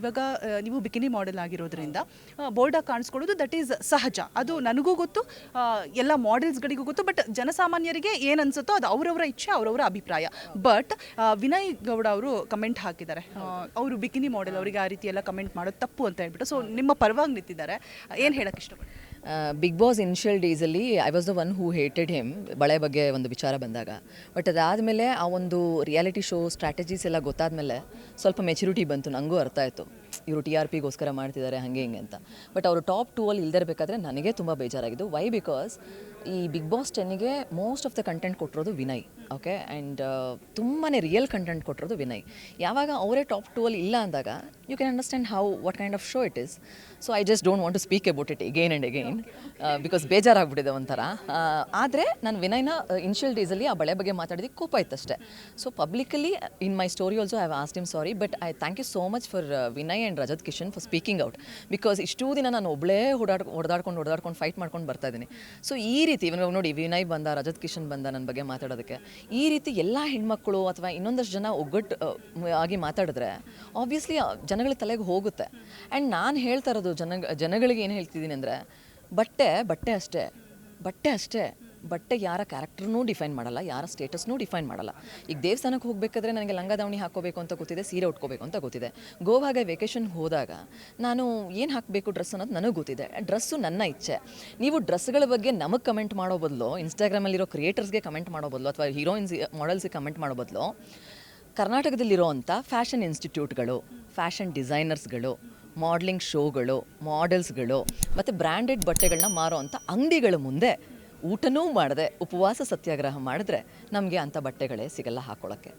ಇವಾಗ ನೀವು bikini model ಆಗಿರೋದ್ರಿಂದ ಬೋರ್ಡಾಗಿ ಕಾಣಿಸ್ಕೊಳ್ಳೋದು ದಟ್ ಈಸ್ ಸಹಜ. ಅದು ನನಗೂ ಗೊತ್ತು ಎಲ್ಲ ಮಾಡೆಲ್ಸ್ಗಳಿಗೂ ಗೊತ್ತು ಬಟ್ ಜನಸಾಮಾನ್ಯರಿಗೆ ಏನು ಅನ್ಸುತ್ತೋ ಅದು ಅವರವರ ಇಚ್ಛೆ, ಅವರವರ ಅಭಿಪ್ರಾಯ. ಬಟ್ ವಿನಯ್ ಗೌಡ ಅವರು ಕಮೆಂಟ್ ಹಾಕಿದ್ದಾರೆ. ಅವರು ಬಿಕಿನಿ ಮಾಡೆಲ್ ಅವರಿಗೆ ಆ ರೀತಿ ಎಲ್ಲ ಕಮೆಂಟ್ ಮಾಡೋದು ತಪ್ಪು ಅಂತ ಹೇಳ್ಬಿಟ್ಟು. ಸೊ ನಿಮ್ಮ ಪರವಾಗಿ ನಿಂತಿದ್ದಾರೆ. ಏನು ಹೇಳಕ್ಕೆ ಇಷ್ಟಪಡ್ತೀನಿ ಬಿಗ್ ಬಾಸ್ ಇನಿಷಿಯಲ್ ಡೇಸಲ್ಲಿ I was the one who hated him ಬಳೆ ಬಗ್ಗೆ ಒಂದು ವಿಚಾರ ಬಂದಾಗ. ಬಟ್ ಅದಾದಮೇಲೆ ಆ ಒಂದು ರಿಯಾಲಿಟಿ ಶೋ ಸ್ಟ್ರಾಟಜೀಸ್ ಎಲ್ಲ ಗೊತ್ತಾದಮೇಲೆ ಸ್ವಲ್ಪ ಮೆಚುರಿಟಿ ಬಂತು ನನಗೂ ಅರ್ಥ ಆಯಿತು. ಇವರು ಟಿ ಆರ್ ಪಿಗೋಸ್ಕರ ಮಾಡ್ತಿದ್ದಾರೆ, ಹಾಗೆ ಹಿಂಗೆ ಅಂತ. ಬಟ್ ಅವರು ಟಾಪ್ ಟೂ ಅಲ್ಲಿ ಇಲ್ದಿರಬೇಕಾದ್ರೆ ನನಗೆ ತುಂಬ ಬೇಜಾರಾಗಿದ್ದು. ವೈ ಬಿಕಾಸ್ ಈ ಬಿಗ್ ಬಾಸ್ ಟೆನ್ನಿಗೆ ಮೋಸ್ಟ್ ಆಫ್ ದ ಕಂಟೆಂಟ್ ಕೊಟ್ಟಿರೋದು ವಿನಯ್. ಓಕೆ ಆ್ಯಂಡ್ ತುಂಬಾ ರಿಯಲ್ ಕಂಟೆಂಟ್ ಕೊಟ್ಟಿರೋದು ವಿನಯ್. ಯಾವಾಗ ಅವರೇ ಟಾಪ್ ಟೂ ಅಲ್ಲಿ ಇಲ್ಲ ಅಂದಾಗ you can understand how what kind of show it is so I just don't want to speak about it again and again because ಬೇಜಾರಾಗ್ಬಿಟ್ಟಿದೆ ಒಂಥರ. ಆದರೆ ನಾನು ವಿನಯ್ನ ಇನ್ಷಿಯಲ್ ಡೇಸಲ್ಲಿ ಆ ಬಳೆ ಬಗ್ಗೆ ಮಾತಾಡಿದ್ದಕ್ಕೆ ಕೋಪ ಇತ್ತಷ್ಟೇ. So publicly in my story also I asked him sorry but I thank you so much for Vinay and Rajat Kishan for speaking out because ಇಷ್ಟು ದಿನ ನಾನು ಒಬ್ಬಳೇ ಓಡಾಡ್ ಹೊಡೆದಾಡ್ಕೊಂಡು ಹೊಡೆದಾಡ್ಕೊಂಡು ಫೈಟ್ ಮಾಡ್ಕೊಂಡು ಬರ್ತಾ ಇದ್ದೀನಿ. ಸೊ ಈ ರೀತಿ ಇವಾಗ ನೋಡಿ ವಿನಯ್ ಬಂದ ರಜತ್ ಕಿಶನ್ ಬಂದ ನನ್ನ ಬಗ್ಗೆ ಮಾತಾಡೋದಕ್ಕೆ ಈ ರೀತಿ ಎಲ್ಲ ಹೆಣ್ಮಕ್ಳು ಅಥವಾ ಇನ್ನೊಂದಷ್ಟು ಜನ ಒಗ್ಗಟ್ಟು ಆಗಿ ಮಾತಾಡಿದ್ರೆ ಆಬ್ವಿಯಸ್ಲಿ ಜನಗಳ ತಲೆಗೆ ಹೋಗುತ್ತೆ. ಆ್ಯಂಡ್ ನಾನು ಹೇಳ್ತಾ ಇರೋದು ಜನ ಜನಗಳಿಗೆ ಏನು ಹೇಳ್ತಿದ್ದೀನಿ ಅಂದರೆ ಬಟ್ಟೆ ಬಟ್ಟೆ ಅಷ್ಟೇ ಬಟ್ಟೆ ಅಷ್ಟೇ. ಬಟ್ಟೆ ಯಾರ ಕ್ಯಾರೆಕ್ಟರ್ನೂ ಡಿಫೈನ್ ಮಾಡಲ್ಲ, ಯಾರ ಸ್ಟೇಟಸ್ನೂ ಡಿಫೈನ್ ಮಾಡಲ್ಲ. ಈಗ ದೇವಸ್ಥಾನಕ್ಕೆ ಹೋಗಬೇಕಾದ್ರೆ ನನಗೆ ಲಂಗ ದಾವಣಿ ಹಾಕೋಬೇಕು ಅಂತ ಗೊತ್ತಿದೆ, ಸೀರೆ ಉಟ್ಕೋಬೇಕು ಅಂತ ಗೊತ್ತಿದೆ. ಗೋವಾಗೆ ವೆಕೇಷನ್ ಹೋದಾಗ ನಾನು ಏನು ಹಾಕಬೇಕು ಡ್ರೆಸ್ ಅನ್ನೋದು ನನಗೆ ಗೊತ್ತಿದೆ. ಡ್ರೆಸ್ಸು ನನ್ನ ಇಚ್ಛೆ. ನೀವು ಡ್ರೆಸ್ಗಳ ಬಗ್ಗೆ ನಮಗೆ ಕಮೆಂಟ್ ಮಾಡೋ ಬದಲು ಇನ್ಸ್ಟಾಗ್ರಾಮಲ್ಲಿರೋ ಕ್ರಿಯೇಟರ್ಸ್ಗೆ ಕಮೆಂಟ್ ಮಾಡೋ ಬದಲು, ಅಥವಾ ಹೀರೋಯಿನ್ಸ್ ಮಾಡೆಲ್ಸ್ಗೆ ಕಮೆಂಟ್ ಮಾಡೋ ಬದಲು ಕರ್ನಾಟಕದಲ್ಲಿರೋವಂಥ ಫ್ಯಾಷನ್ ಇನ್ಸ್ಟಿಟ್ಯೂಟ್ಗಳು ಫ್ಯಾಷನ್ ಡಿಸೈನರ್ಸ್ಗಳು ಮಾಡ್ಲಿಂಗ್ ಶೋಗಳು ಮಾಡೆಲ್ಸ್ಗಳು ಮತ್ತು ಬ್ರ್ಯಾಂಡೆಡ್ ಬಟ್ಟೆಗಳನ್ನ ಮಾರೋವಂಥ ಅಂಗಡಿಗಳ ಮುಂದೆ ಊಟನೂ ಮಾಡದೆ ಉಪವಾಸ ಸತ್ಯಾಗ್ರಹ ಮಾಡಿದ್ರೆ ನಮಗೆ ಅಂಥ ಬಟ್ಟೆಗಳೇ ಸಿಗಲ್ಲ ಹಾಕೊಳ್ಳೋಕ್ಕೆ